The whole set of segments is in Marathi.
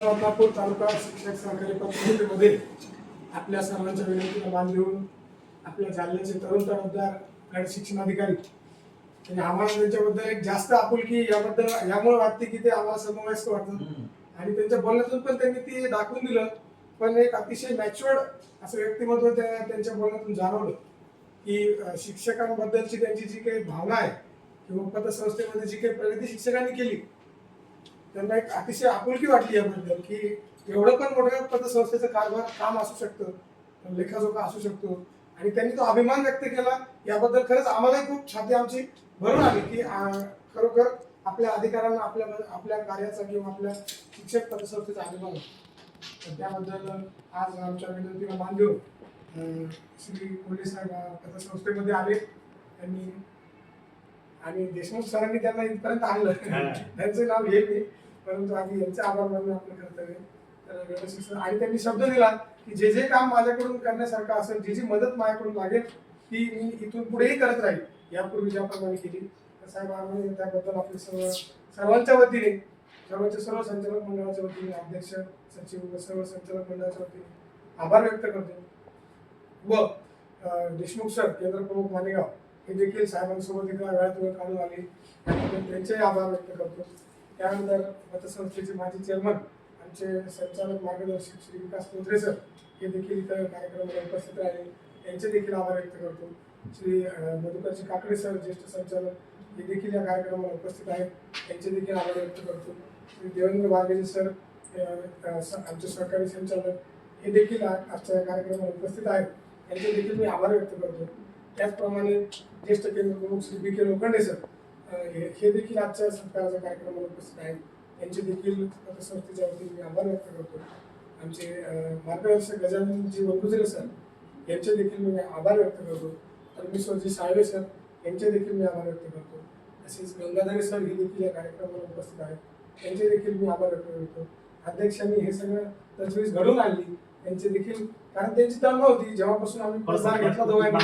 बदलापूर तालुका शिक्षक सहकारी पतसंस्थेमध्ये आपल्या सर्वांच्या विनंतीला मान देऊन आपल्या जालन्याचे तरुण तडफदार गट शिक्षणाधिकारी आणि आम्हाला त्यांच्याबद्दल एक जास्त आपुलकी याबद्दल यामुळे वाटते की ते आम्हाला समवयस्क वाटतात. आणि त्यांच्या बोलण्यातून पण त्यांनी ते दाखवून दिलं. पण एक अतिशय मॅच्युअर्ड असं व्यक्तिमत्व त्या त्यांच्या बोलण्यातून जाणवलं की शिक्षकांबद्दलची त्यांची जी काही भावना आहे किंवा पतसंस्थेमध्ये जी काही प्रगती शिक्षकांनी केली त्यांना एक अतिशय आपुलकी वाटली याबद्दल की एवढं पण मोठ्या पतसंस्थेचं कारभार काम असू शकतं लेखाजोखा असू शकतो. आणि त्यांनी तो अभिमान व्यक्त केला याबद्दल खरंच आम्हालाही खूप छाती आमची भरून आली की खरोखर आपल्या अधिकाऱ्यांना आपल्या आपल्या कार्याचा किंवा आपल्या शिक्षक पतसंस्थेचा अभिमान होता. तर त्याबद्दल आज आमच्या विनंतीला मान देऊन श्री अं, पतसंस्थेमध्ये आले. त्यांनी आणि देशमुख सरांनी त्यांना इथपर्यंत आणलं. त्यांचं नाव नाही. परंतु आधी यांचे आभार मानणं आपलं कर्तव्य तर शिक्षण आणि त्यांनी शब्द दिला की जे जे काम माझ्याकडून करण्यासारखं असेल जी जी मदत माझ्याकडून लागेल ती मी इथून पुढेही करत राहील. यापूर्वी ज्याप्रमाणे केली. तर साहेब आम्ही त्याबद्दल आपले सर्व सर्वांच्या वतीने सर्वांच्या सर्व संचालक मंडळाच्या वतीने अध्यक्ष सचिव व सर्व संचालक मंडळाच्या वतीने आभार व्यक्त करतो. व देशमुख सर केंद्र प्रमुख मालेगाव हे देखील साहेबांसोबत एका वेळात वेळ काढून आले. त्याबद्दल त्यांचेही आभार व्यक्त करतो. त्यानंतर पतसंस्थेचे माजी चेअरमन आमचे संचालक मार्गदर्शक श्री विकास पोत्रे सर हे देखील इथं कार्यक्रमाला उपस्थित राहिले. त्यांचे देखील आभार व्यक्त करतो. श्री मधुकरजी काकडे सर ज्येष्ठ संचालक हे देखील या कार्यक्रमाला उपस्थित आहेत. त्यांचे देखील आभार व्यक्त करतो. श्री देवेंद्र वाघेजी सर आमचे सहकारी संचालक हे देखील आजच्या या कार्यक्रमाला उपस्थित आहेत. त्यांचे देखील मी आभार व्यक्त करतो. त्याचप्रमाणे ज्येष्ठ केंद्र प्रमुख Shri B K Lokhande sir हे देखील आजच्या सत्काराच्या कार्यक्रमाला उपस्थित आहेत. त्यांचे देखील पतसंस्थेच्या वतीने मी आभार व्यक्त करतो. आमचे मार्गदर्शक गजाननजी वनगुजरे सर यांचे देखील मी आभार व्यक्त करतो. परमेश्वरजी साळवे सर यांचे देखील मी आभार व्यक्त करतो. तसेच गंगाधरे सर हे देखील या कार्यक्रमाला उपस्थित आहेत. त्यांचे देखील मी आभार व्यक्त करतो. अध्यक्षांनी हे सगळं तजवीज घडून आणली. त्यांचे देखील कारण त्यांची तळमळ होती. जेव्हापासून आम्ही पगार घेतला दोघांनी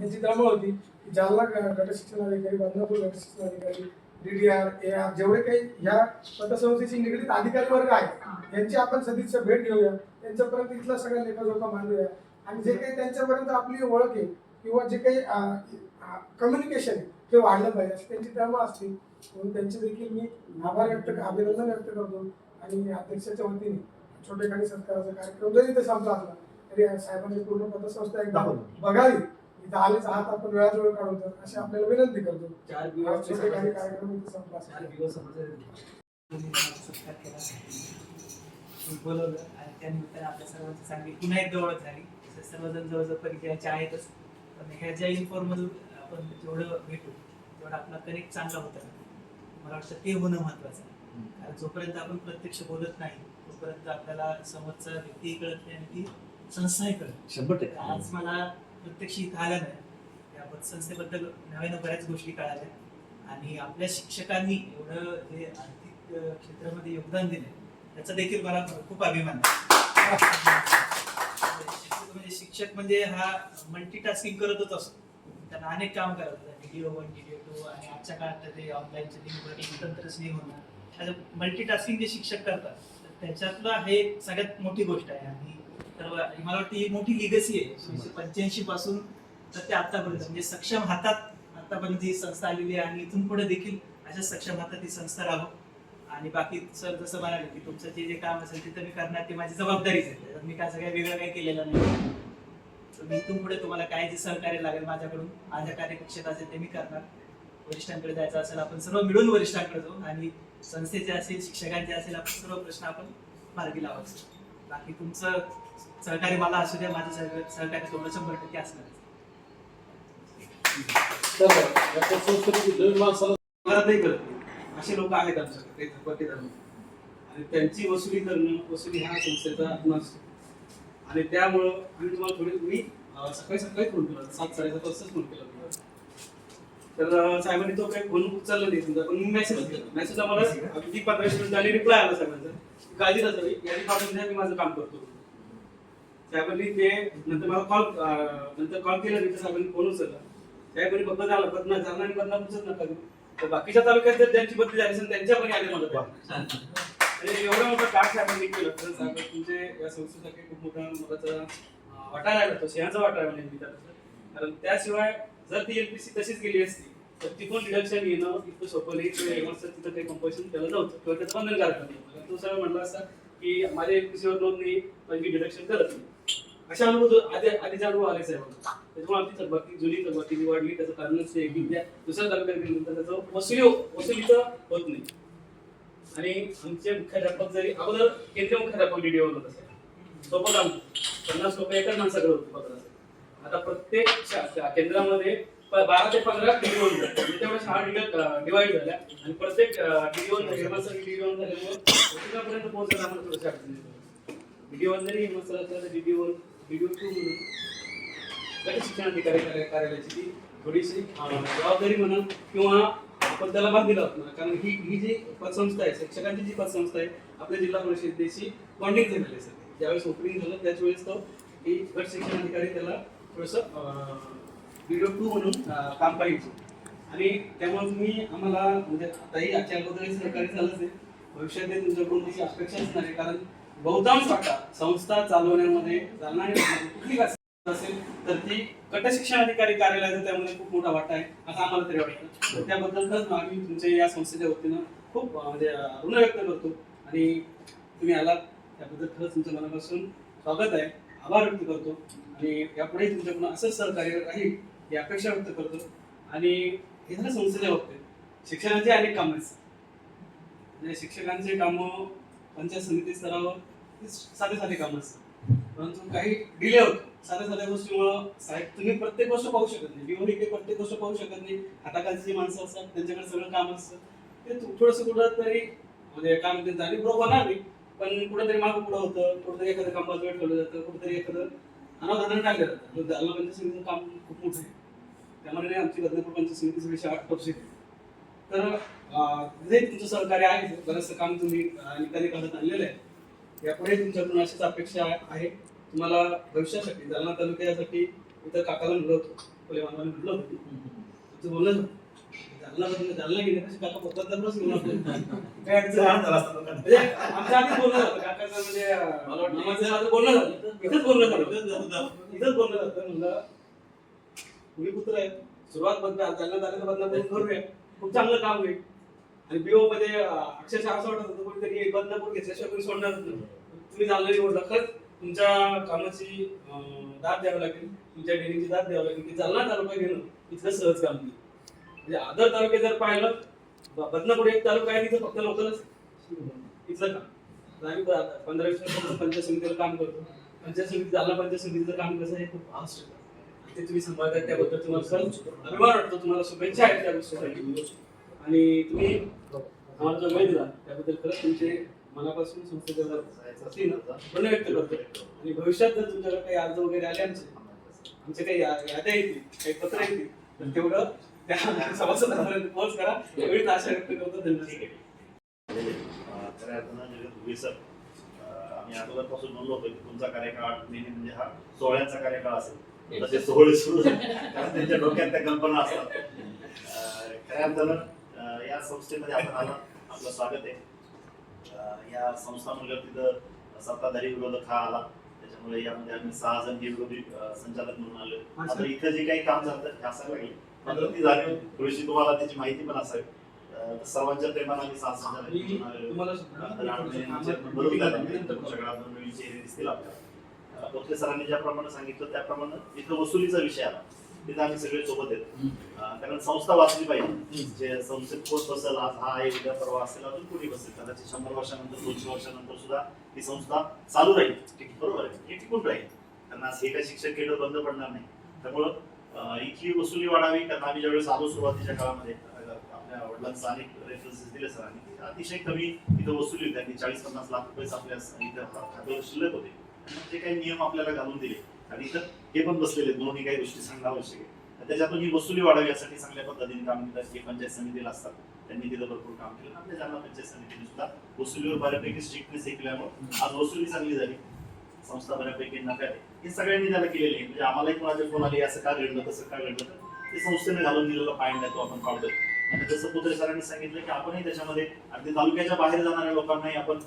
यांची तळमळ होती जालना ग- गट शिक्षणाधिकारी बदनापूर गट शिक्षणाधिकारी डीडीआर ए आर जेवढे काही या पतसंस्थेशी निगडीत अधिकारी वर्ग आहेत यांची आपण सदिच्छा भेट घेऊया. त्यांच्यापर्यंत इथला सगळा लेखाजोखा मांडूया. आणि जे काही त्यांच्यापर्यंत आपली ओळख आहे किंवा जे काही कम्युनिकेशन आहे ते वाढलं पाहिजे. त्यांची तळमळ असते म्हणून त्यांचे देखील मी आभार व्यक्त अभिनंदन व्यक्त करतो. आणि अध्यक्षाच्या वतीने छोटेखानी सत्काराचा कार्यक्रम जरी इथे संपला असला तरी साहेबांनी पूर्ण पतसंस्था एकदा बघावी. इथं आलेच आहात आपण वेळात वेळ काढून तर अशी आपल्याला विनंती करतो. चार दिवस छोटेखानी कार्यक्रम इथे संपला चार. दिवस बोलवलं आणि त्यानिमित्ताने आपल्या सर्वांची चांगली पुन्हा एकदा ओळख झाली सर्वजण जवळजवळ परिचयाचे आहेतच. पण ह्या ज्या इन्फॉर्मधून आपण जेवढं भेटू तेवढा आपला कनेक्ट चांगला होता. मला वाटतं ते होणं महत्वाचं आहे. कारण जोपर्यंत आपण प्रत्यक्ष बोलत नाही तोपर्यंत आपल्याला समोरचा व्यक्तीही कळत नाही आणि ती संस्थाही कळत नाही. शंभर तर आज मला प्रत्यक्ष इथं आल्यानं या पतसंस्थेबद्दल नव्यानं बऱ्याच गोष्टी कळाल्या. आणि आपल्या शिक्षकांनी एवढं जे आर्थिक क्षेत्रामध्ये योगदान दिलं त्याचा देखील मला खूप अभिमान आहे. म्हणजे शिक्षक म्हणजे शिक्षक म्हणजे हा मल्टीटास्किंग करतच असतो. त्यांना अनेक काम करत होता व्हिडिओ वन व्हिडिओ टू आणि आजच्या काळात ते ऑनलाईनचे लिंक तंत्रज्ञ मल्टी मल्टीटास्किंग जे शिक्षक करतात तर त्याच्यातलं हे एक सगळ्यात मोठी गोष्ट आहे. आणि तर मला वाटतं ही मोठी लिगसी आहे. एकोणीसशे पंच्याऐंशी पासून तर ते आतापर्यंत. म्हणजे सक्षम हातात आतापर्यंत ही संस्था आलेली आहे आणि इथून पुढे देखील अशा सक्षम हातात ही संस्था राहो आणि बाकी सर जसं म्हणाले की तुमचं जे जे काम असेल ते तुम्ही करणार ते माझी जबाबदारीच आहे. त्याच्यात मी काय सगळ्या वेगळं काही केलेलं नाही. तर मी इथून पुढे तुम्हाला काय जे सहकार्य लागेल माझ्याकडून माझ्या कार्यकक्षेत असेल ते मी करणार. वरिष्ठांकडे जायचं असेल आपण सर्व मिळून वरिष्ठांकडे जाऊ आणि संस्थेचे असेल शिक्षकांचे असेल आपण सर्व प्रश्न आपण मार्गी लावायचे. बाकी तुमचं सहकार्य मला असू द्या माझं सहकार्य सहकार्य तुम्हाला शंभर टक्के असणार. नाही करत. असे लोक आहेत आमच्याकडे ते धर्म. आणि त्यांची वसुली करणं वसुली हा संस्थेचा आत्मा असतो आणि त्यामुळं आम्ही तुम्हाला थोडी मी सकाळी सकाळी फोन केला सात साडेसात वाजताच फोन केला तुम्हाला तर साहेबांनी तो काही फोन उचलला नाही समजा पण मी मेसेज केला मेसेज आम्हाला अगदी पंधराशे मिनिट झाली रिप्लाय आला साहेबांचा काळजी नसावी यादी पाठवून द्या मी माझं काम करतो. साहेबांनी ते नंतर मला कॉल नंतर कॉल केला तिथे साहेबांनी फोन उचलला. त्यावेळी फक्त झालं बदना झाला आणि बदनापूरच नका तर बाकीच्या तालुक्यात जर ज्यांची बदली झाली असेल त्यांच्या पण यादी मला द्या. म्हणजे एवढं मोठं कार्ड साहेबांनी केलं तर साहेब तुमचे या संस्थेसाठी खूप मोठा मोठाचा अं, वाटा राहिला तो. सिंहाचा वाटा आहे मी त्याचा. कारण त्याशिवाय जर ती एल पी सी तशीच गेली असती तर तिथून डिडक्शन येणं इतकं सोपं नाही. किंवा एमर्सचं तिथं काही कंपल्शन केलं नव्हतं. किंवा त्याचं बंधनकारक नाही तो सरळ म्हणला असता की माझ्या एलपीसीवर लोन नाही पण मी डिडक्शन करत नाही. अशा अनुभव आधी आधीचा अनुभव आले साहेब त्याच्यामुळे आमची थकबाकी जुनी थकबाकी जी वाढली त्याचं कारणच ते की दुसऱ्या तालुक्यात त्याचं वसुली वसुलीचं होत नाही. आणि आमचे मुख्याध्यापक जरी अगोदर केंद्रीय मुख्याध्यापक डीडीओ होत असेल. सोपं काम. पन्नास रुपये एकाच माणसाकडे होते पत्र आता प्रत्येक केंद्रामध्ये बारा ते पंधरा डीडीओ म्हणजे सहा शाळा डिवाइड झाल्या. आणि प्रत्येक डीडीओ डीडीओ झाल्यामुळे प्रत्येकापर्यंत पोहोचायला आम्हाला थोडंसं अडचण येते डीडीओ जरी मसाला असला तर डी डी टू म्हणून. गट शिक्षण अधिकारी कार्य- कार्यालयाची ती थोडीशी जबाबदारी म्हणा किंवा आपण त्याला भाग दिला होता कारण ही ही जी पतसंस्था आहे शिक्षकांची जी पतसंस्था आहे आपल्या जिल्हा परिषदेशी बॉन्डिंग झालेली आहे सर ज्यावेळेस ओपनिंग झालं त्याच वेळेस तो ही गट शिक्षण अधिकारी त्याला थोडंसं व्हिडिओ टू म्हणून काम पाहिजे. आणि त्यामुळे तुम्ही आम्हाला म्हणजे आताही आजच्या अगोदरही सहकार्य झालंच आहे भविष्यातही तुमच्याकडून तशी अपेक्षा असणार आहे. कारण बहुतांश वाटा संस्था चालवण्यामध्ये चालणारी कुठली असेल तर ती गट शिक्षण अधिकारी कार्यालयाचा त्यामध्ये खूप मोठा वाटा आहे असं आम्हाला तरी वाटतं. त्याबद्दल खरंच आम्ही तुमच्या या संस्थेच्या वतीनं खूप म्हणजे ऋण व्यक्त करतो. आणि तुम्ही आलात त्याबद्दल खरंच तुमच्या मनापासून स्वागत आहे. आभार व्यक्त करतो. आणि यापुढे तुमच्याकडून असंच सहकार्य राहील. ही अपेक्षा व्यक्त करतो. आणि हे झालं संस्थेच्या बाबतीत. शिक्षणाचे अनेक कामं आहेत म्हणजे शिक्षकांचे कामं पंचायत समिती स्तरावर ते साधे साधे कामं असतात परंतु काही डिले होतो. साध्या साध्या गोष्टीमुळं साहेब तुम्ही प्रत्येक गोष्ट पाहू शकत नाही. डिओ काही प्रत्येक गोष्ट पाहू शकत नाही. हाताखालची जी माणसं असतात त्यांच्याकडे सगळं काम असतं. ते थोडंसं कुठं तरी म्हणजे काय म्हणते जाणीव बरोबर नाही. पण कुठंतरी मागं पुढं होतं. कुठंतरी एखादं कामात वेळ ठेवलं जातं. कुठंतरी एखादं अनावधान टाकलं जातं. तर जालना पंचायत समितीचं काम खूप मोठं आहे. त्यामुळे आमची बदनापूर पंचायत समिती सगळी शाळा आहे तर जे तुमचं सहकार्य आहे बरंचसं काम तुम्ही निकाली काढत आणलेलं आहे. यापुढे तुमच्याकडून अशीच अपेक्षा आहे. तुम्हाला भविष्यासाठी जालना तालुक्यासाठी इथं काकाला म्हणलं होतं फुले मामाला म्हणलं होतं. तुमचं बोलणं झालं. जालना जालना गेल्यापेक्षा काका घेऊन काय अडचण. म्हणजे आमच्या आधी काकाचं म्हणजे मला वाटतं झालं. इथंच झालं. म्हणलं तुम्ही पुत्र आहे सुरुवात बदला जालना तालुका बदलापूर करूया. खूप चांगलं काम होईल आणि बीओ मध्ये अक्षरशः असं वाटत होतं कोणीतरी बदलापूर घेतल्याशिवाय कोणी सोडणार तुम्ही जालना निवडला खरंच तुमच्या कामाची दाद द्यावी लागेल. तुमच्या डेअरिंगची दाद द्यावी लागेल. की जालना तालुका घेणं इतकं सहज काम नाही. म्हणजे आदर तालुके जर पाहिलं बदनापूर एक तालुका आहे तिथं फक्त लोकलच इथलं काम. आम्ही पंधरा वीस पंचायत समितीला काम करतो. पंचायत समिती जालना पंचायत समितीचं काम कसं आहे? खूप फास्ट ते तुम्ही सांभाळतात त्याबद्दल तुम्हाला खरंच अभिमान वाटतो तुम्हाला शुभेच्छा आहेत त्या गोष्टीसाठी. आणि तुम्ही आम्हाला जो वेळ दिला त्याबद्दल खरंच तुमचे मनापासून संस्थेच्या वतीनं ऋण व्यक्त करतो. आणि भविष्यात जर तुमच्याकडे काही अर्ज वगैरे आले आमचे आमचे काही याद्या येतील काही पत्र येतील तर तेवढं त्या सभासदांपर्यंत पोहोच करा. एवढीच आशा व्यक्त करतो. धन्यवाद. खऱ्या अर्थानं जगत सर. आम्ही अगोदरपासून म्हणलो होतो की तुमचा कार्यकाळ आठ महिने म्हणजे हा सोहळ्यांचा कार्यकाळ असेल. तसे सोहळे सुरू झाले. कारण त्यांच्या डोक्यात त्या कल्पना असतात. खऱ्या अर्थानं या संस्थेमध्ये आपण आला. आपलं स्वागत आहे. या संस्थांमुळे तिथं सत्ताधारी विरोधक हा आला. त्याच्यामुळे यामध्ये आम्ही सहा जण हे विरोधी संचालक म्हणून आलो आता इथं जे काही काम चालतं हे असायला लागले मात्र ती जाणीव थोडीशी तुम्हाला त्याची माहिती पण असावी सर्वांच्या प्रेमानं आम्ही सहा संचालक बरोबर झालं. दिसतील आपल्याला. पोखरे सरांनी ज्याप्रमाणे सांगितलं त्याप्रमाणे इथं वसुलीचा विषय आला. तिथं आम्ही सगळे सोबत येतो कारण संस्था वाचली पाहिजे. जे संस्थेत कोण बसेल आज हा आहे उद्या परवा असेल अजून कोणी बसेल. कदाचित शंभर वर्षानंतर दोनशे वर्षानंतर सुद्धा ही संस्था चालू राहील. बरोबर आहे. हे टिकून राहील. कारण आज हे काही शिक्षण केंद्र बंद पडणार नाही. त्यामुळं इथली वसुली वाढावी कारण आम्ही ज्यावेळेस आलो सुरुवातीच्या काळामध्ये आपल्या वडिलांचा अनेक रेफरन्सेस दिले सरांनी अतिशय कमी इथं वसुली होती आणि चाळीस पन्नास लाख रुपये आपल्या इथं खात्यावर शिल्लक होते. जे काही नियम आपल्याला घालून दिले. आणि इथं हे पण बसलेले दोन्ही काही गोष्टी सांगणं आवश्यक आहे त्याच्यातून ही वसुली वाढावी यासाठी चांगल्या पद्धतीने काम केलं. जे पंचायत समितीला असतात त्यांनी तिथं भरपूर काम केलं. आपल्या जालना पंचायत समितीने सुद्धा वसुलीवर बऱ्यापैकी स्ट्रिक्टनेस केल्यामुळे आज वसुली चांगली झाली. संस्था बऱ्यापैकी नफ्यात हे सगळ्यांनी त्याला केलेले आहे. म्हणजे आम्हालाही कोणाचे फोन आले असं का घडलं? तसं का घडलं? तर ते संस्थेने घालून दिलेला आहे तो आपण पावतोय आणि जसं पुत्रे सरांनी सांगितलं की आपणही त्याच्यामध्ये अगदी तालुक्याच्या बाहेर जाणाऱ्या लोकांनाही आपण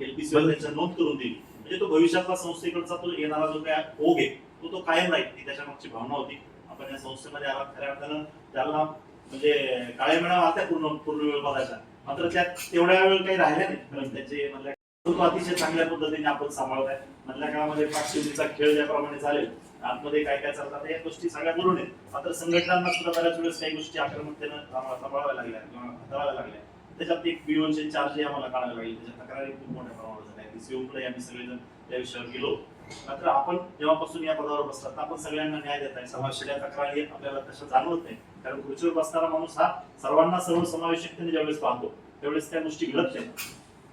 एलपीसी नोंद करून देईल म्हणजे तो भविष्यातला संस्थेकडचा तो येणारा जो काय ओघ आहे तो तो कायम राहील ही त्याच्या मागची भावना होती. आपण या संस्थेमध्ये आला खऱ्या अर्थानं त्याला म्हणजे काळे मेळा आत्या पूर्ण पूर्ण वेळ बघायचा. मात्र त्यात तेवढ्या वेळ काही राहिल्या नाही कारण त्याचे मधल्या तो अतिशय चांगल्या पद्धतीने आपण सांभाळत आहे मधल्या काळामध्ये पाचशेचा खेळ ज्याप्रमाणे चालेल आतमध्ये काय काय चालतात या गोष्टी सगळ्या बरोबर आहेत मात्र संघटनांना सुद्धा बऱ्याच वेळेस काही गोष्टी आक्रमकतेनं सांभाळाव्या लागल्या किंवा हाताळाव्या लागल्या. त्याच्यात एक पीओनचे चार्ज आम्हाला काढायला लागले. त्याच्या तक्रारी खूप मोठ्या प्रमाणात झाल्या. DCO कडे आम्ही सगळेजण त्या विषयावर गेलो. मात्र आपण जेव्हापासून या पदावर बसतात आपण सगळ्यांना न्याय देत आहे. समाजाच्या तक्रारी आपल्याला तशा जाणवत नाही कारण खुर्चीवर बसणारा माणूस हा सर्वांना सर्वसमावेशकतेने ज्यावेळेस पाहतो त्यावेळेस त्या गोष्टी घडत नाही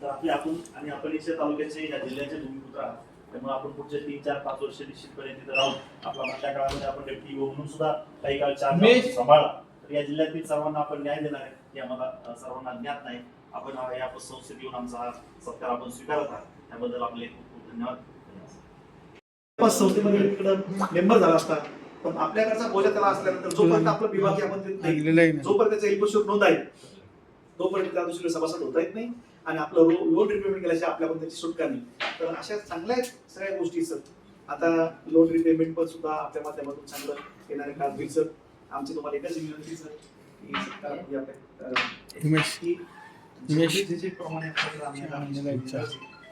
तर आपले आपण आणि आपण इथे तालुक्याचे या जिल्ह्याचे भूमिपुत्र आहात. त्यामुळे आपण पुढचे तीन चार पाच वर्ष निश्चितपणे तिथे राहून आपला मधल्या काळामध्ये आपण डेप्टी म्हणून सुद्धा काही काळ चार. सांभाळला. तर या जिल्ह्यातील सर्वांना आपण न्याय देणार आहे. हे आम्हाला सर्वांना ज्ञात नाही. आपण या संस्थेत येऊन आमचा हा सत्कार आपण स्वीकारत आहात. त्याबद्दल आपले खूप खूप धन्यवाद. संस्थेमध्ये मेंबर झाला असता. पण आपल्याकडचा बोजा त्याला असल्यानंतर जोपर्यंत आपलं विभागीय आपण देत नाही जोपर्यंत त्याचा इल्पशोध नोंद आहे तोपर्यंत त्या दुसरे सभासद होता येत नाही. आणि आपलं लोन रिपेमेंट केल्याशिवाय आपल्या पण त्याची सुटका नाही. तर अशा चांगल्या सगळ्या गोष्टी सर आता लोन रिपेमेंट पण सुद्धा आपल्या माध्यमातून चांगलं येणारे काळ होईल सर आमची तुम्हाला एकच विनंती सर म्हणजे उमेश. उमेश.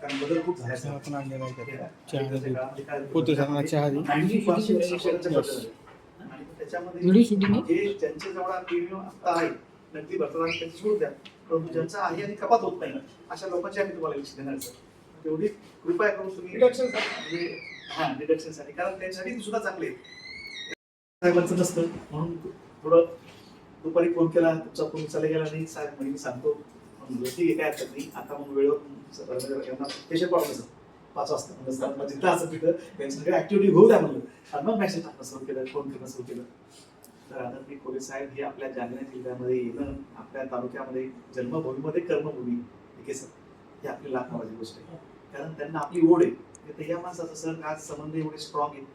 कारण बदल खूप झाला पण आणलेला चहा चहा त्याच्यामध्ये जे जवळ प्रीमियम आता आहे नगदी भरतात त्यांची सोडून द्या परंतु ज्यांचा आहे आणि कपात होत नाही अशा लोकांची आम्ही तुम्हाला लिस्ट देणार सर तेवढी कृपया करून तुम्ही म्हणजे हा डिडक्शनसाठी कारण त्यांच्यासाठी सुद्धा चांगले साहेबांचं नसतं म्हणून थोडं दुपारी फोन केला तुमचा फोन चालला गेला नाही साहेब म्हणजे मी सांगतो. ठीक आहे काय हरकत नाही. आता मग वेळेवर यांना पेशंट पाठवलं सर. पाच वाजता. म्हणजे सर मग जिथं असं तिथं त्यांची सगळी ऍक्टिव्हिटी होऊ द्या म्हणलं. मग मॅसेज टाकणं सुरू केलं फोन करणं सुरू केलं. तर आदरणीय कोले साहेब हे आपल्या जालना जिल्ह्यामध्ये येणं आपल्या तालुक्यामध्ये जन्मभूमीमध्ये कर्मभूमी ठीक आहे सर? ही आपली लाख नावाची गोष्ट आहे. कारण त्यांना आपली ओढ आहे. तर या माणसाचं सर आज संबंध एवढे स्ट्रॉंग आहेत.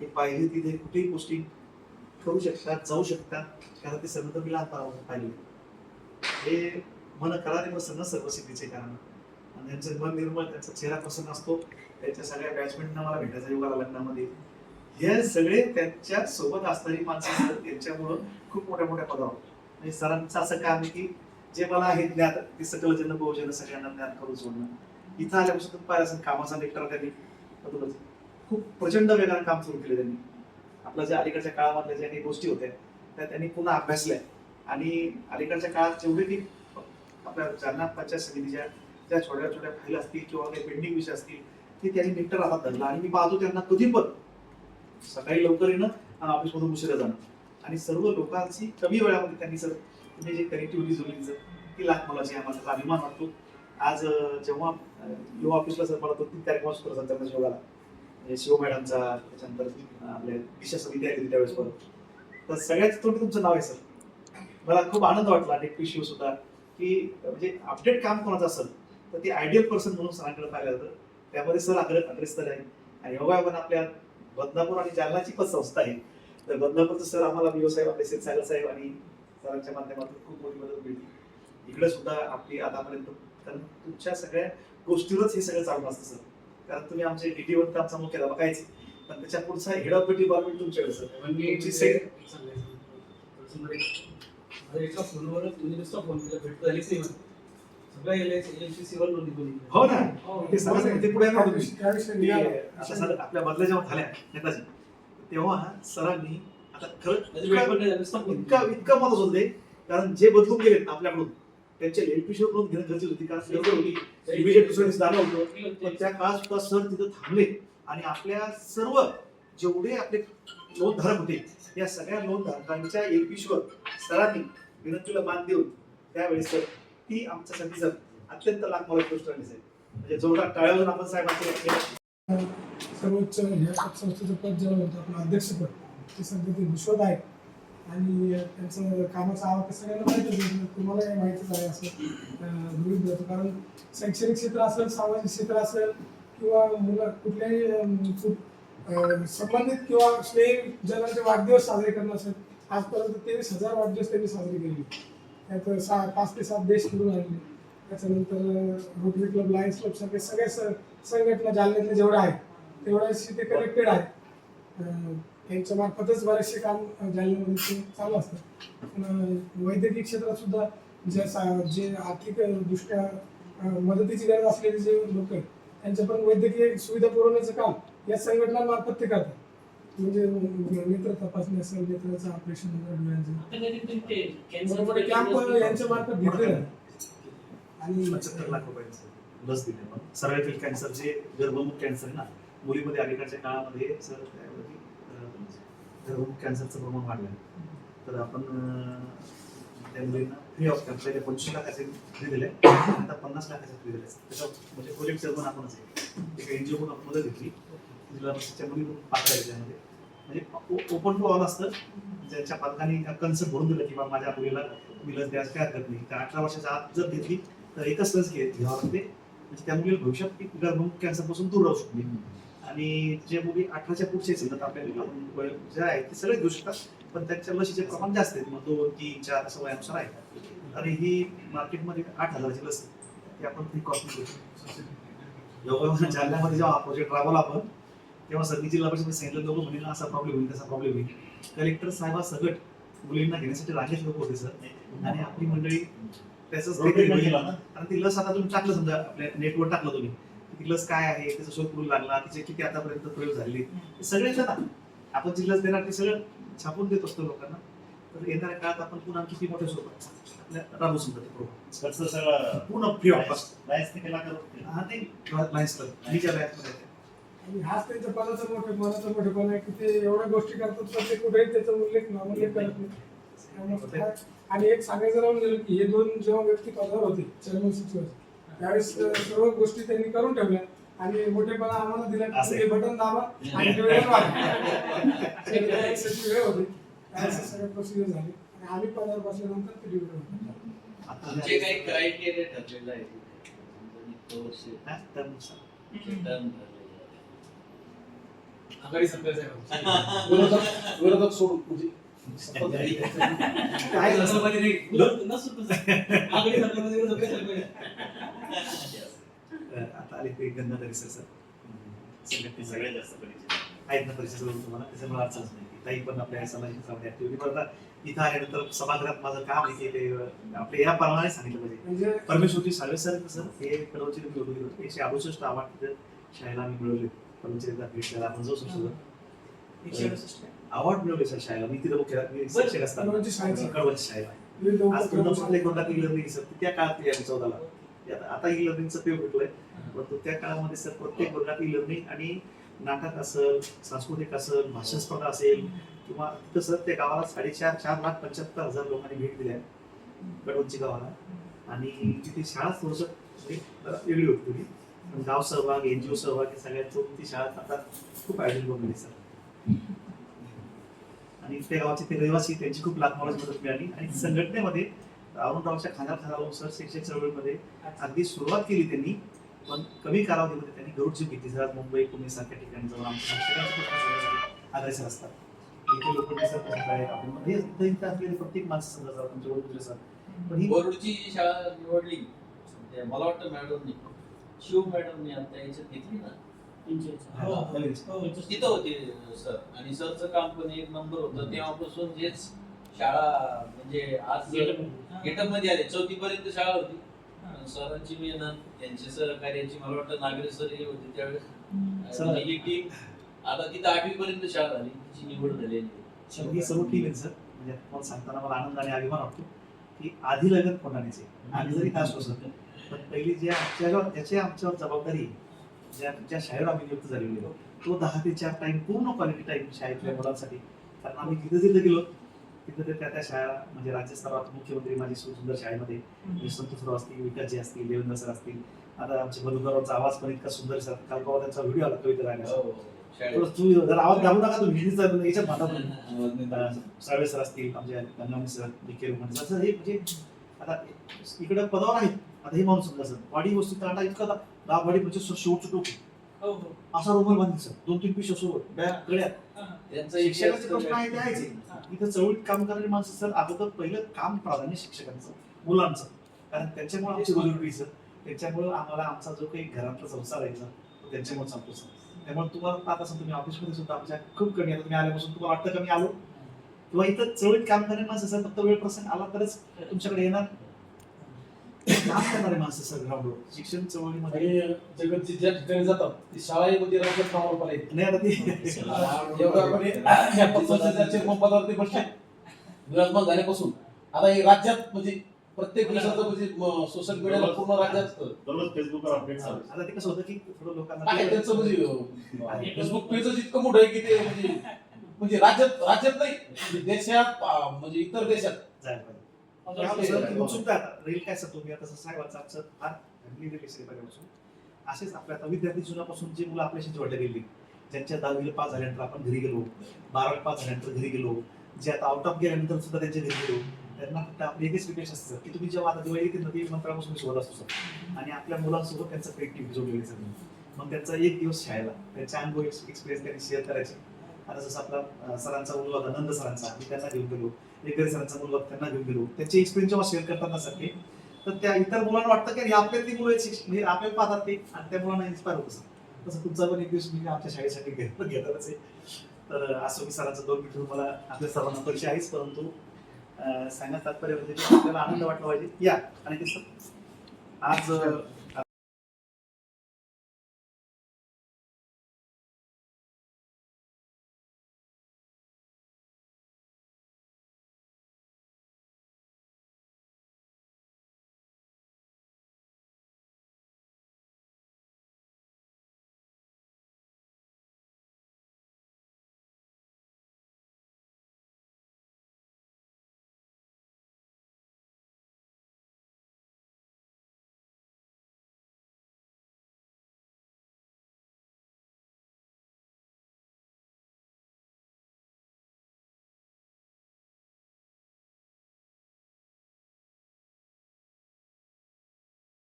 हे पाहिजे तिथे कुठेही गोष्टी करू शकतात जाऊ शकतात. कारण ते सर्व तर मी लहान पाहिले. हे मन करारे प्रसन्न सर्व सिद्धीचे कारण. आणि त्यांचं मन निर्मळ त्यांचा चेहरा प्रसन्न असतो. त्यांच्या सगळ्या बॅचमेंटना मला भेटायचा योग आला लग्नामध्ये. हे सगळे त्यांच्यासोबत असणारी माणसं त्यांच्यामुळं खूप मोठ्या मोठ्या पदावर. म्हणजे सरांचं असं काम आहे की जे मला हे ज्ञान ते सकल जन बहुजन सगळ्यांना ज्ञान करून सोडणं. इथं आल्यापासून तुम्ही पाहिलं असेल कामाचा लेक्टर त्यांनी. खूप प्रचंड वेगानं काम सुरू केलं त्यांनी. आपलं ज्या अलीकडच्या काळामधल्या ज्या काही गोष्टी होत्या त्या त्यांनी पुन्हा अभ्यासल्या. आणि अलीकडच्या काळात जेवढे की आपल्या जालना पंचायत समितीच्या ज्या छोट्या छोट्या फाईल असतील किंवा काही पेंडिंग विषय असतील ते त्यांनी नीट हातात धरला. आणि मी पाहतो त्यांना कधी पण सकाळी लवकर येणं आणि ऑफिसमधून उशिरा जाणं. आणि सर्व लोकांची कमी वेळामध्ये त्यांनी सर तुम्ही जी कनेक्टिव्हिटी जोडली सर ती लाख मला आम्हाला अभिमान वाटतो. आज जेव्हा युवा ऑफिसला सर मला दोन तीन कार्यक्रम सुरू त्यांना शोधाला शिव मॅडमचा त्याच्यानंतर आपल्या दिशा समिती आली होती त्यावेळेस परत. तर सगळ्यात तोंडी तुमचं नाव आहे सर. मला खूप आनंद वाटला डेप्टी शिव सुद्धा की म्हणजे अपडेट काम कोणाचं असेल तर ते आयडियल पर्सन म्हणून सरांकडे पाहिलं जातं. त्यामध्ये सर अग्र अग्रस्तर आहे आणि हो योगा पण आपल्या बदनापूर आणि जालनाची पण संस्था आहे. तर बदनापूरचं सर आम्हाला बिओ साहेब आपले सेठ सागर साहेब आणि सरांच्या माध्यमातून खूप मोठी मदत मिळते. इकडे सुद्धा आपली आतापर्यंत कारण तुमच्या सगळ्या गोष्टीवरच हे सगळं चालू असतं सर. कारण तुम्ही आमचे डीटीवर तर आमचा मुख्य बघायचे. पण त्याच्या पुढचा हेड ऑफ डिपार्टमेंट तुमच्याकडे सर. तुमची सेट एका फोनवर तुम्ही नुसता फोन केला भेट झालीच नाही मला. सगळं एल वर नोंदी केली. हो ना. ते सगळं ते पुढे आपल्या बदल्या जेव्हा झाल्या नेताजी तेव्हा सरांनी आता खरं इतका इतका मत होते कारण जे बदलून गेलेत आपल्याकडून त्यांचे एलपी शो करून घेणं गरजेची होती. कारण गडबड होती. इमिजिएट दुसऱ्या दिवशी झालं होतं. पण त्या काळात सुद्धा सर तिथं थांबले. आणि आपल्या सर्व जेवढे आपले लोन धारक होते या सगळ्या लोन धारकांच्या एलपीशीवर सरांनी विनंतीला मान देऊन त्यावेळेस सर ती आमच्यासाठी सर अत्यंत लाख मला गोष्ट राहिली साहेब म्हणजे जोरदार टाळ्यावरून आपण साहेबांचे सर्वोच्च ह्या संस्थेचं पद जे होतं आपलं अध्यक्षपद ते सध्या ते विश्वत आहे आणि त्यांचं कामाचा आवाज सगळ्यांना माहितीच म्हणजे तुम्हाला तुम्हाला माहितीच आहे असं अं, धरतो कारण शैक्षणिक क्षेत्र असेल सामाजिक क्षेत्र असेल किंवा मुलं कुठल्याही संबंधित किंवा स्नेही जनांचे वाढदिवस साजरे करणं असेल आजपर्यंत तेवीस हजार वाढदिवस त्यांनी साजरे केले त्यात सा पाच ते सात देश फिरून आणले त्याच्यानंतर रोटरी क्लब लायन्स क्लब सारखे सगळ्या स- संघटना जालन्यातल्या जेवढ्या आहेत तेवढ्याशी ते कनेक्टेड आहेत. त्यांच्या मार्फतच बरेचसे काम जालन्यामध्ये ते चालू असतात. पण, वैद्यकीय क्षेत्रात सुद्धा जे सा- जे आर्थिक दृष्ट्या मदतीची गरज असलेले जे लोक आहेत त्यांच्या पण वैद्यकीय सुविधा पुरवण्याचं काम या संघटनांमार्फत ते करतात. म्हणजे नेत्र तपासणी असेल नेत्राचं ऑपरेशन वगैरे डोळ्यांचं. कॅम्प यांच्या मार्फत घेतले जातात आणि पंच्याहत्तर लाख रुपयांचं लस दिली आपण सर्वायकल कॅन्सरचे गर्भमुख कॅन्सर आहे ना मुलीमध्ये अलीकडच्या काळामध्ये सर त्याऐवजी अं, गर्भमुख कॅन्सरचं प्रमाण वाढलं. तर आपण त्या मुलींना फ्री ऑफ कॅन्सर पहिले पंचवीस लाखाचे फ्री दिले. आता पन्नास लाखाचे फ्री दिले. त्याच्या म्हणजे प्रोजेक्ट पण आपणच आहे. एक एनजीओ पण आपण मदत घेतली. तिला त्याच्या मुली पात्र आहे त्यामध्ये म्हणजे ओपन टू ऑल असतं. ज्यांच्या पालकांनी कन्सर्ट भरून दिलं की बा माझ्या मुलीला मी लस द्यायला काय हरकत नाही. त्या अठरा वर्षाच्या आत जर घेतली तर एकच लस घे घ्यावं लागते. म्हणजे त्या मुलीला भविष्यात गर्भ कॅन्सरपासून दूर राहू शकते. आणि जे मुली अठराच्या पुढचे तर आपल्याला जे आहे ते सगळे घेऊ शकतात. पण त्याच्या लसीचे प्रमाण जास्त आहे मग दोन तीन चार असं वयानुसार आहे. आणि ही मार्केटमध्ये आठ हजाराची लस ती आपण फ्री कॉस्ट घेऊ योगायोगाने जालन्यामध्ये जेव्हा प्रोजेक्ट राबवला आपण तेव्हा सगळी जिल्हा परिषद सांगितलं लोक म्हणे असा प्रॉब्लेम होईल तसा प्रॉब्लेम होईल. कलेक्टर साहेबा सगट मुलींना घेण्यासाठी रांगेत लोक होते सर आणि आपली मंडळी त्याच कारण ती लस आता तुम्ही टाकलं समजा आपल्या नेटवर टाकलं तुम्ही. ती लस काय आहे? त्याचा शोध करू लागला? तिचे किती आतापर्यंत प्रयोग झालेले हे सगळे येतात आपण जी लस देणार ते सगळं छापून देत असतो लोकांना. तर येणाऱ्या काळात आपण पुन्हा किती मोठ्या स्वरूपात आपल्या राबवू समजा ते program. खर्च सगळं पूर्ण फ्री ऑफ कॉस्ट लायन्स ते केला करत हा ते लायन्स क्लब मी ज्या लॅबमध्ये आहे. आणि हाच त्यांच्या पदाचा मोठे मनाचा मोठेपणा आहे की ते एवढ्या गोष्टी करतात पण ते कुठेही त्याचा उल्लेख नामोल्लेख करत नाही. आणि एक सांगायचं राहून गेलं की हे दोन जेव्हा व्यक्ती पदावर होते चेअरमन सचिव त्यावेळेस सर्व गोष्टी त्यांनी करून ठेवल्या. आणि मोठेपणा आम्हाला दिला. असं. हे बटन दाबा आणि हे होते. त्यावेळेस सगळ्या प्रोसिजर झाले. आणि आम्ही पदावर बसल्यानंतर ते डिव्हिजन होते. काही क्रायटेरिया ठरलेलं आहे ठरलेलं आहे. आघाडी सरकार साहेब विरोधक विरोधक सोडून म्हणजे सतत काय झालं? नसतो सरकारमध्ये पाहिजे? आता आले ते गंगाधरी सर सर सगळ्यात जास्त परिचित आहेत ना परिषदेवरून तुम्हाला त्याच्यामुळे अडचणच नाही ताई पण आपल्या ऍक्टिव्हिटी इथं आल्यानंतर सभागृहात माझं काम आहे की ते अं, आपल्या या प्रमाणे सांगितलं पाहिजे म्हणजे परमेश्वरजी साळवे सर कसं हे कडवची निवडणुकीत होते एकशे अडुसष्ट तिथे शाळेला आम्ही मिळवले एकदा भेट द्यायला आपण जाऊ संशोधन एकशे अडुसष्ट. अवॉर्ड मिळवले सर शाळेला. मी तिथे मुख्य शिक्षक असताना. कडवची शाळेला. विविध आज कोणता ई लर्निंग सर? त्या काळात आम्ही चौदाला. आता ई लर्निंगचं पेव भेटलंय. परंतु त्या काळामध्ये सर प्रत्येक वर्गात ई लर्निंग आणि नाटक असेल सांस्कृतिक असेल भाषण स्पर्धा असेल किंवा तिथं सर त्या गावाला साडेचार चार लाख पंच्याहत्तर हजार लोकांनी भेट दिल्या कडवंची गावाला. आणि तिथे शाळा थोडस वेगळी होती थोडी. गाव सहभाग एनजीओ सहभाग हे सगळ्यात ती शाळा आता खूप आयोजन बनली सर. आणि त्या गावाचे ते रहिवासी त्यांची खूप लाख मोलाची मदत मिळाली. आणि संघटनेमध्ये अरुणरावच्या खाण्यावर खाना लावून सर शिक्षक चळवळीमध्ये अगदी सुरुवात केली त्यांनी पण कमी कालावधीमध्ये त्यांनी गरुड जीव घेतली जर मुंबई पुणे सारख्या ठिकाणी जाऊन आमच्या अग्रेसर असतात. इथे लोक काय आपण हे इथं असलेले प्रत्येक माणसं समजा तुमच्या ओळखीचे सर पण ही बोर्डची शाळा निवडली. त्या मला वाटतं मॅडमनी शिव मॅडमनी आता याच्यात घेतली ना? हो, हो. हो, तिथं होते सर. आणि सरचं काम पण एक नंबर होतं. तेव्हापासून हेच शाळा म्हणजे आज हा. गेटअपमध्ये आले. चौथी पर्यंत शाळा होती. सरांची मेहनत त्यांची सहकार्याची मला वाटतं नागरे सर हे होते त्यावेळेस. सर. ही टीम आता तिथं आठवी पर्यंत शाळा झाली. तिची निवड झालेली आहे. ही सर्व टीम आहे सर. म्हणजे मला सांगताना मला आनंद आणि अभिमान वाटतो की आधी लग्न कोणानेचे आधी जरी असलो सर. पण पहिली जे आमच्यावर त्याची आमच्यावर जबाबदारी आहे, ज्या ज्या शाळेवर आम्ही नियुक्त झालेलो तो दहा ते चार टाइम पूर्ण क्वालिटी टाइम शाळेतल्या मुलांसाठी. कारण आम्ही जिथं जिथं गेलो. तिथं ते त्या त्या शाळा म्हणजे राज्यस्तरावर मुख्यमंत्री माझी सुंदर शाळेमध्ये. म्हणजे संतोषराव असतील विकासजी असतील देवेंद्र सर असतील. आता आमचे मधुकररावचा आवाज पण इतका सुंदर सर काल परवा त्यांचा व्हिडिओ आला कविता गाण्याचा तुम्ही जर आवाज दाबू नका तुम्ही हिंदीचा याच्यात म्हणा साळवे सर असतील आमचे गंगामी सर रोमन सर. असं हे म्हणजे आता इकडे पदावर आहेत. आता हे माणूस समजा सर. वाडी वस्तू कांदा इतका दा- दाब वाडी म्हणजे शेवटचं टोक. हो हो. असा रुमाल सर दोन तीन सोबत. बॅग गळ्यात. त्यांचा शिक्षकाचे प्रश्न इतिहास आहे ते आहेच आहे. इथं चळवळीत काम करणारी माणसं सर अगोदर पहिलं काम प्राधान्य शिक्षकांचं मुलांचं. कारण त्यांच्यामुळे आमची रोजीरोटी सर त्याच्यामुळे आम्हाला आमचा जो काही घरातला संसार आहे सर तो त्यांच्यामुळे चालतो सर. त्यामुळे तुम्हाला पाहत असाल तुम्ही ऑफिसमध्ये सुद्धा आमच्या खूप कमी आता तुम्ही आल्यापासून तुम्हाला वाटतं का मी आलो. किंवा इथं चळवळीत काम करणारी माणसं सर फक्त वेळ प्रसंग आला तरच तुमच्याकडे येणार. काम करणारे माणसं सर ग्राउंडवर शिक्षण चळवळीमध्ये आणि जगतची ज्या ठिकाणी जातात ती शाळामध्ये राज्यात कामावर नाही आता ते एवढं आपण हे- बसले विराजमान झाल्यापासून आता हे राज्यात म्हणजे प्रत्येक दिवसाचं म्हणजे सोशल मीडियाला पूर्ण राज्यात दररोज फेसबुकवर अपडेट चालू. आता ते कसं होतं की थोडं त्यांचं म्हणजे फेसबुक पेजच इतकं मोठं आहे की ते म्हणजे म्हणजे राज्यात राज्यात नाही म्हणजे देशात अं, म्हणजे इतर देशात जायला पाहिजे उत्सुकता काय सर तुम्ही आता साहेबांचं आमचं फार फॅमिली रिलेशन पहिल्यापासून असेच आपल्या आता विद्यार्थी जीवनापासून जे मुलं आपल्याशी जोडले गेली ज्यांच्या दहावीला पास झाल्यानंतर आपण घरी गेलो बारावी पास झाल्यानंतर घरी गेलो जे आता आउट ऑफ गेल्यानंतर सुद्धा त्यांच्या घरी गेलो त्यांना फक्त आपली एकच रिक्वेस्ट असतं की तुम्ही जेव्हा आता दिवाळी येते ना मंत्रापासून सोबत असतो सर. आणि आपल्या मुलांसोबत त्यांचं क्रिएटिव्ह जोडलेली सर मग त्यांचा एक दिवस शाळेला त्यांच्या अनुभव एक्सपिरियन्स त्यांनी शेअर करायचे. आता जसं आपला सरांचा मुलगा होता नंद सरांचा मी त्यांना घेऊन गेलो. एकरी सरांचा मुलगा त्यांना घेऊन गेलो. त्यांचे एक्सपिरियन्स जेव्हा शेअर करताना सगळे तर त्या इतर मुलांना वाटतं की आपल्यातली मुलं म्हणजे आपल्याला पाहतात ते आणि त्या मुलांना इन्स्पायर होत असतात. तसं तुमचा पण एक दिवस मी आमच्या शाळेसाठी घेतलं घेणारच आहे. तर असं मी सरांचा दोन मिनिट मला आपल्या सर्वांना परिचय आहेच परंतु सांगण्यात तात्पर्य म्हणजे आपल्याला आनंद वाटला पाहिजे. या आणि ते आज